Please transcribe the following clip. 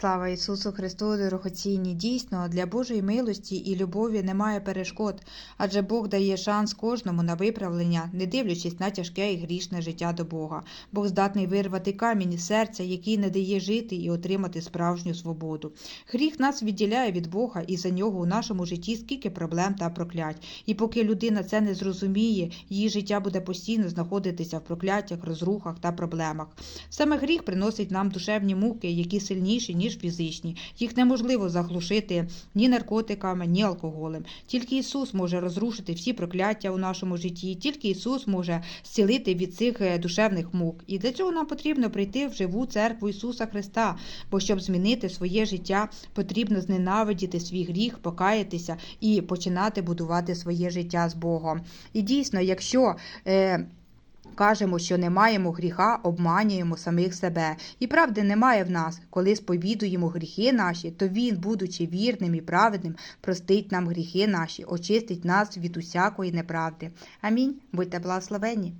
Слава Ісусу Христу, дорогоцінні! Дійсно, для Божої милості і любові немає перешкод, адже Бог дає шанс кожному на виправлення, не дивлячись на тяжке і грішне життя до Бога. Бог здатний вирвати камінь із серця, який не дає жити і отримати справжню свободу. Гріх нас відділяє від Бога, і за нього у нашому житті скільки проблем та проклять. І поки людина це не зрозуміє, її життя буде постійно знаходитися в прокляттях, розрухах та проблемах. Саме гріх приносить нам душевні муки, які сильніші, ніж фізичні. Їх неможливо заглушити ні наркотиками, ні алкоголем. Тільки Ісус може розрушити всі прокляття у нашому житті, тільки Ісус може зцілити від цих е, душевних мук. І для цього нам потрібно прийти в живу церкву Ісуса Христа. Бо щоб змінити своє життя, потрібно зненавидіти свій гріх, покаятися і починати будувати своє життя з Богом. І дійсно, якщо е, кажемо, що не маємо гріха, обманюємо самих себе. І правди немає в нас. Коли сповідуємо гріхи наші, то Він, будучи вірним і праведним, простить нам гріхи наші, очистить нас від усякої неправди. Амінь. Будьте благословені.